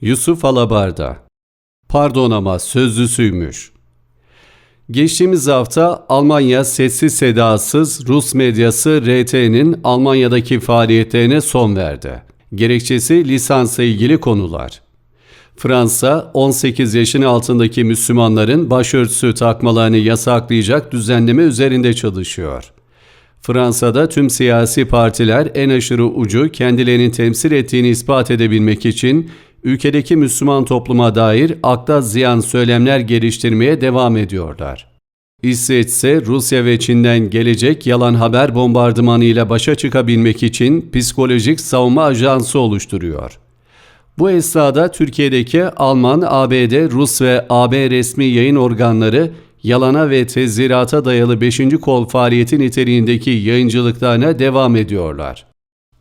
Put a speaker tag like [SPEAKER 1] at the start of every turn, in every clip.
[SPEAKER 1] Yusuf Alabarda. Pardon ama sözlüsüymüş. Geçtiğimiz hafta Almanya sessiz sedasız Rus medyası RT'nin Almanya'daki faaliyetlerine son verdi. Gerekçesi lisansla ilgili konular. Fransa 18 yaşın altındaki Müslümanların başörtüsü takmalarını yasaklayacak düzenleme üzerinde çalışıyor. Fransa'da tüm siyasi partiler en aşırı ucu kendilerini temsil ettiğini ispat edebilmek için ülkedeki Müslüman topluma dair akla ziyan söylemler geliştirmeye devam ediyorlar. İsveç ise Rusya ve Çin'den gelecek yalan haber bombardımanıyla başa çıkabilmek için psikolojik savunma ajansı oluşturuyor. Bu esnada Türkiye'deki Alman, ABD, Rus ve AB resmi yayın organları yalana ve tezirata dayalı 5. kol faaliyeti niteliğindeki yayıncılıklarına devam ediyorlar.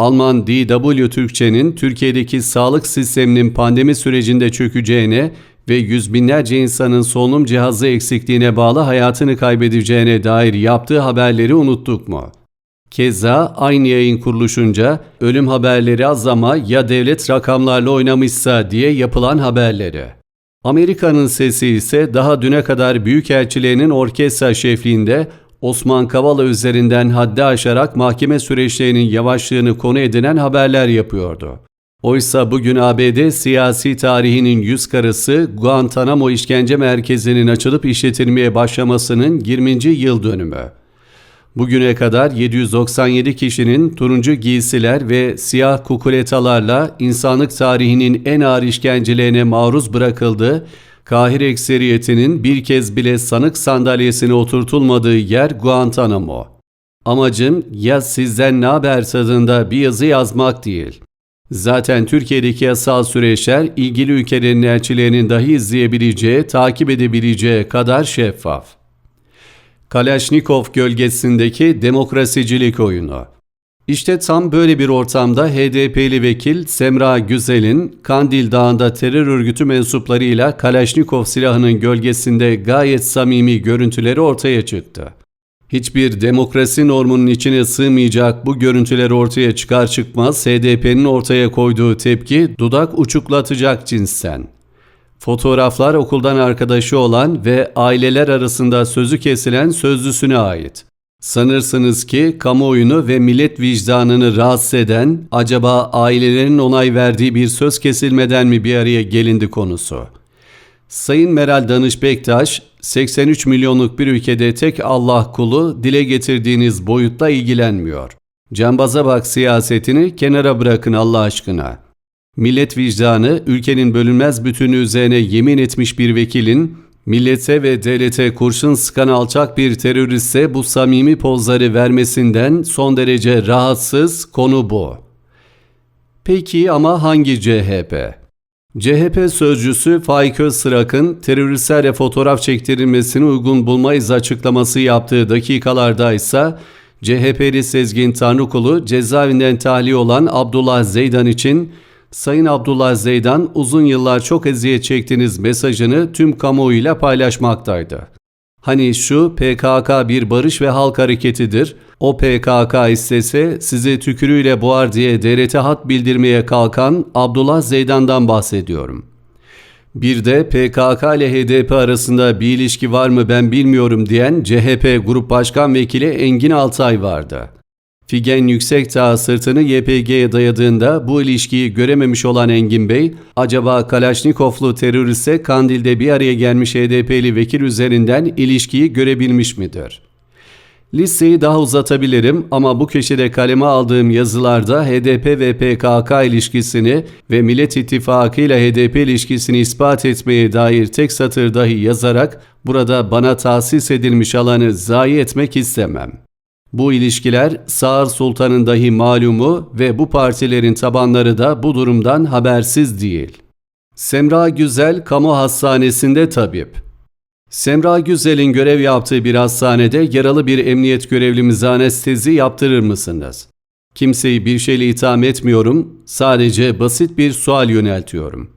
[SPEAKER 1] Alman DW Türkçe'nin Türkiye'deki sağlık sisteminin pandemi sürecinde çökeceğine ve yüz binlerce insanın solunum cihazı eksikliğine bağlı hayatını kaybedeceğine dair yaptığı haberleri unuttuk mu? Keza aynı yayın kuruluşunca ölüm haberleri az ama ya devlet rakamlarla oynamışsa diye yapılan haberleri. Amerika'nın sesi ise daha düne kadar büyükelçilerinin orkestra şefliğinde Osman Kavala üzerinden haddi aşarak mahkeme süreçlerinin yavaşlığını konu edinen haberler yapıyordu. Oysa bugün ABD siyasi tarihinin yüz karası Guantanamo işkence merkezinin açılıp işletilmeye başlamasının 20. yıl dönümü. Bugüne kadar 797 kişinin turuncu giysiler ve siyah kukuletalarla insanlık tarihinin en ağır işkencelerine maruz bırakıldığı, Kahire ekseriyetinin bir kez bile sanık sandalyesine oturtulmadığı yer Guantanamo. Amacım ya sizden ne haber tadında bir yazı yazmak değil. Zaten Türkiye'deki yasal süreçler ilgili ülkelerin elçilerinin dahi izleyebileceği, takip edebileceği kadar şeffaf. Kalaşnikov gölgesindeki demokrasicilik oyunu. İşte tam böyle bir ortamda HDP'li vekil Semra Güzel'in Kandil Dağı'nda terör örgütü mensuplarıyla Kalaşnikov silahının gölgesinde gayet samimi görüntüleri ortaya çıktı. Hiçbir demokrasi normunun içine sığmayacak bu görüntüler ortaya çıkar çıkmaz HDP'nin ortaya koyduğu tepki dudak uçuklatacak cinsten. Fotoğraflar okuldan arkadaşı olan ve aileler arasında sözü kesilen sözlüsüne ait. Sanırsınız ki kamuoyunu ve millet vicdanını rahatsız eden acaba ailelerin onay verdiği bir söz kesilmeden mi bir araya gelindi konusu. Sayın Meral Danış Bektaş, 83 milyonluk bir ülkede tek Allah kulu dile getirdiğiniz boyutta ilgilenmiyor. Cambaza bak siyasetini kenara bırakın Allah aşkına. Millet vicdanı ülkenin bölünmez bütünü üzerine yemin etmiş bir vekilin millete ve devlete kurşun sıkan alçak bir teröriste bu samimi pozları vermesinden son derece rahatsız konu bu. Peki ama hangi CHP? CHP sözcüsü Faik Öztrak'ın teröristlerle fotoğraf çektirilmesini uygun bulmayız açıklaması yaptığı dakikalarda ise CHP'li Sezgin Tanrıkulu cezaevinden tahliye olan Abdullah Zeydan için Sayın Abdullah Zeydan uzun yıllar çok eziyet çektiğiniz mesajını tüm kamuoyuyla paylaşmaktaydı. Hani şu PKK bir barış ve halk hareketidir, o PKK istese sizi tükürüğüyle boğar diye devlete hat bildirmeye kalkan Abdullah Zeydan'dan bahsediyorum. Bir de PKK ile HDP arasında bir ilişki var mı ben bilmiyorum diyen CHP Grup Başkan Vekili Engin Altay vardı. Figen Yüksekdağ sırtını YPG'ye dayadığında bu ilişkiyi görememiş olan Engin Bey, acaba Kalaşnikovlu teröriste Kandil'de bir araya gelmiş HDP'li vekil üzerinden ilişkiyi görebilmiş midir? Listeyi daha uzatabilirim ama bu köşede kaleme aldığım yazılarda HDP ve PKK ilişkisini ve Millet İttifakı ile HDP ilişkisini ispat etmeye dair tek satır dahi yazarak burada bana tahsis edilmiş alanı zayi etmek istemem. Bu ilişkiler Sağır Sultan'ın dahi malumu ve bu partilerin tabanları da bu durumdan habersiz değil. Semra Güzel Kamu Hastanesi'nde tabip. Semra Güzel'in görev yaptığı bir hastanede yaralı bir emniyet görevlimize anestezi yaptırır mısınız? Kimseyi bir şeyle itham etmiyorum, sadece basit bir sual yöneltiyorum.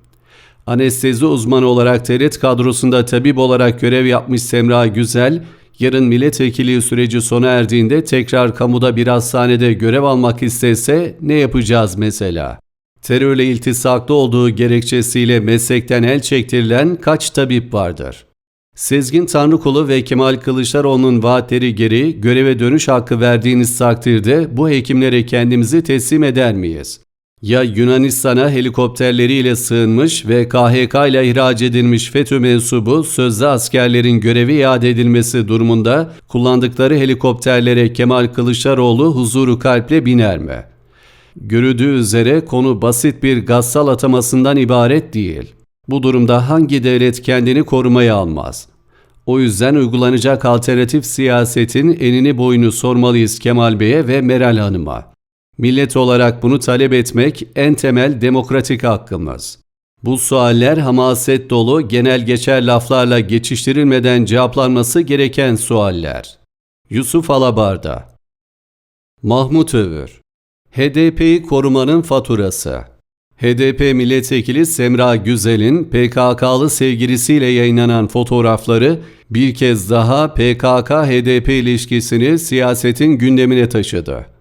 [SPEAKER 1] Anestezi uzmanı olarak devlet kadrosunda tabip olarak görev yapmış Semra Güzel, yarın milletvekili süreci sona erdiğinde tekrar kamuda bir hastanede görev almak istese ne yapacağız mesela? Terörle iltisaklı olduğu gerekçesiyle meslekten el çektirilen kaç tabip vardır? Sezgin Tanrıkulu ve Kemal Kılıçdaroğlu'nun vaatleri geri göreve dönüş hakkı verdiğiniz takdirde bu hekimlere kendimizi teslim eder miyiz? Ya Yunanistan'a helikopterleriyle sığınmış ve KHK ile ihraç edilmiş FETÖ mensubu sözde askerlerin görevi iade edilmesi durumunda kullandıkları helikopterlere Kemal Kılıçdaroğlu huzuru kalple biner mi? Görüldüğü üzere konu basit bir gassal atamasından ibaret değil. Bu durumda hangi devlet kendini korumaya almaz? O yüzden uygulanacak alternatif siyasetin enini boyunu sormalıyız Kemal Bey'e ve Meral Hanım'a. Millet olarak bunu talep etmek en temel demokratik hakkımız. Bu sualler hamaset dolu genel geçer laflarla geçiştirilmeden cevaplanması gereken sualler. Yusuf Alabarda Mahmut Övür HDP'yi korumanın faturası HDP milletvekili Semra Güzel'in PKK'lı sevgilisiyle yayınlanan fotoğrafları bir kez daha PKK-HDP ilişkisini siyasetin gündemine taşıdı.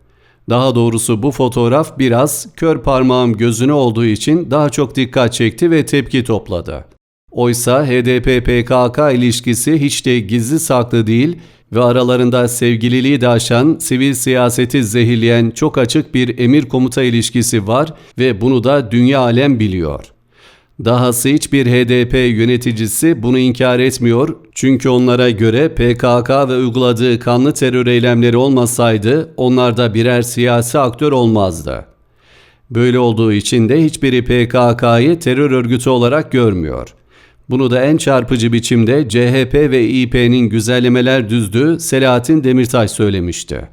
[SPEAKER 1] Daha doğrusu bu fotoğraf biraz kör parmağım gözüne olduğu için daha çok dikkat çekti ve tepki topladı. Oysa HDP-PKK ilişkisi hiç de gizli saklı değil ve aralarında sevgililiği de aşan, sivil siyaseti zehirleyen çok açık bir emir komuta ilişkisi var ve bunu da dünya alem biliyor. Dahası hiçbir HDP yöneticisi bunu inkar etmiyor çünkü onlara göre PKK ve uyguladığı kanlı terör eylemleri olmasaydı onlar da birer siyasi aktör olmazdı. Böyle olduğu için de hiçbiri PKK'yı terör örgütü olarak görmüyor. Bunu da en çarpıcı biçimde CHP ve İP'nin güzellemeler düzdüğü Selahattin Demirtaş söylemişti.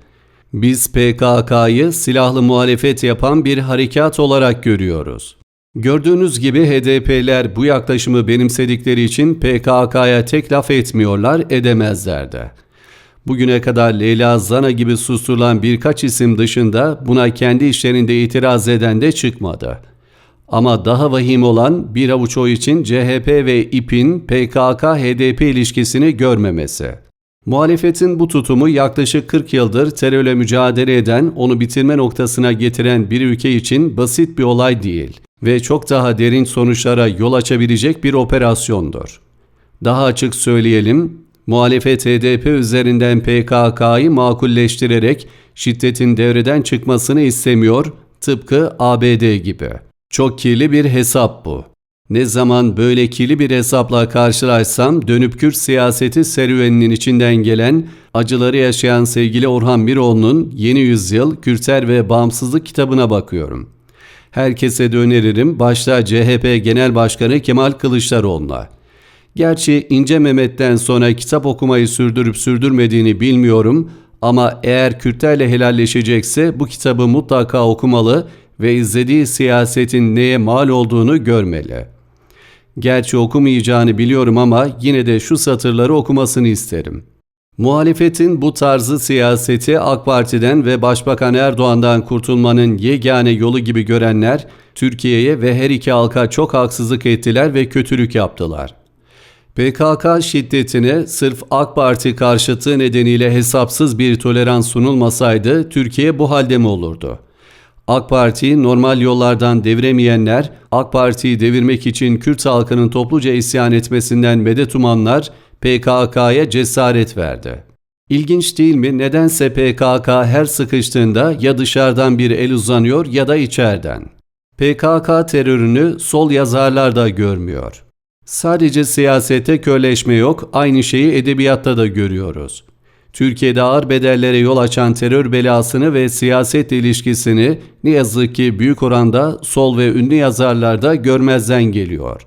[SPEAKER 1] Biz PKK'yı silahlı muhalefet yapan bir harekat olarak görüyoruz. Gördüğünüz gibi HDP'ler bu yaklaşımı benimsedikleri için PKK'ya tek laf etmiyorlar, edemezler de. Bugüne kadar Leyla Zana gibi susturulan birkaç isim dışında buna kendi işlerinde itiraz eden de çıkmadı. Ama daha vahim olan bir avuç oy için CHP ve İP'in PKK-HDP ilişkisini görmemesi. Muhalefetin bu tutumu yaklaşık 40 yıldır terörle mücadele eden, onu bitirme noktasına getiren bir ülke için basit bir olay değil ve çok daha derin sonuçlara yol açabilecek bir operasyondur. Daha açık söyleyelim, muhalefet HDP üzerinden PKK'yı makulleştirerek şiddetin devreden çıkmasını istemiyor, tıpkı ABD gibi. Çok kirli bir hesap bu. Ne zaman böyle kirli bir hesapla karşılaşsam dönüp Kürt siyaseti serüveninin içinden gelen, acıları yaşayan sevgili Orhan Miroğlu'nun Yeni Yüzyıl, Kürter ve Bağımsızlık kitabına bakıyorum.'' Herkese de öneririm başta CHP Genel Başkanı Kemal Kılıçdaroğlu'na. Gerçi İnce Mehmet'ten sonra kitap okumayı sürdürüp sürdürmediğini bilmiyorum ama eğer Kürtlerle helalleşecekse bu kitabı mutlaka okumalı ve izlediği siyasetin neye mal olduğunu görmeli. Gerçi okumayacağını biliyorum ama yine de şu satırları okumasını isterim.'' Muhalefetin bu tarzı siyaseti AK Parti'den ve Başbakan Erdoğan'dan kurtulmanın yegane yolu gibi görenler Türkiye'ye ve her iki halka çok haksızlık ettiler ve kötülük yaptılar. PKK şiddetine sırf AK Parti karşıtı nedeniyle hesapsız bir tolerans sunulmasaydı Türkiye bu halde mi olurdu? AK Parti'yi normal yollardan deviremeyenler, AK Parti'yi devirmek için Kürt halkının topluca isyan etmesinden medet umanlar PKK'ya cesaret verdi. İlginç değil mi? Nedense PKK her sıkıştığında ya dışarıdan bir el uzanıyor ya da içeriden. PKK terörünü sol yazarlar da görmüyor. Sadece siyasete körleşme yok, aynı şeyi edebiyatta da görüyoruz. Türkiye'de ağır bedellere yol açan terör belasını ve siyaset ilişkisini ne yazık ki büyük oranda sol ve ünlü yazarlar da görmezden geliyor.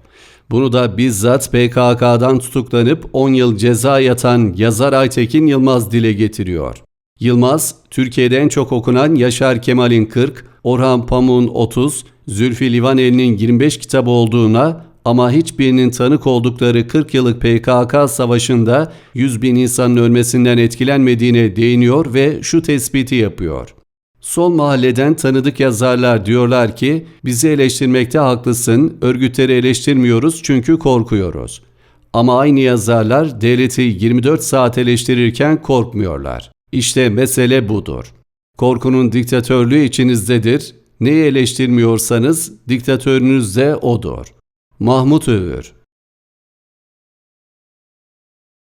[SPEAKER 1] Bunu da bizzat PKK'dan tutuklanıp 10 yıl ceza yatan yazar Aytekin Yılmaz dile getiriyor. Yılmaz, Türkiye'de en çok okunan Yaşar Kemal'in 40, Orhan Pamuk'un 30, Zülfü Livaneli'nin 25 kitabı olduğuna ama hiçbirinin tanık oldukları 40 yıllık PKK savaşında 100 bin insanın ölmesinden etkilenmediğine değiniyor ve şu tespiti yapıyor. Sol mahalleden tanıdık yazarlar diyorlar ki bizi eleştirmekte haklısın, örgütleri eleştirmiyoruz çünkü korkuyoruz. Ama aynı yazarlar devleti 24 saat eleştirirken korkmuyorlar. İşte mesele budur. Korkunun diktatörlüğü içinizdedir. Neyi eleştirmiyorsanız diktatörünüz de odur. Mahmut Övür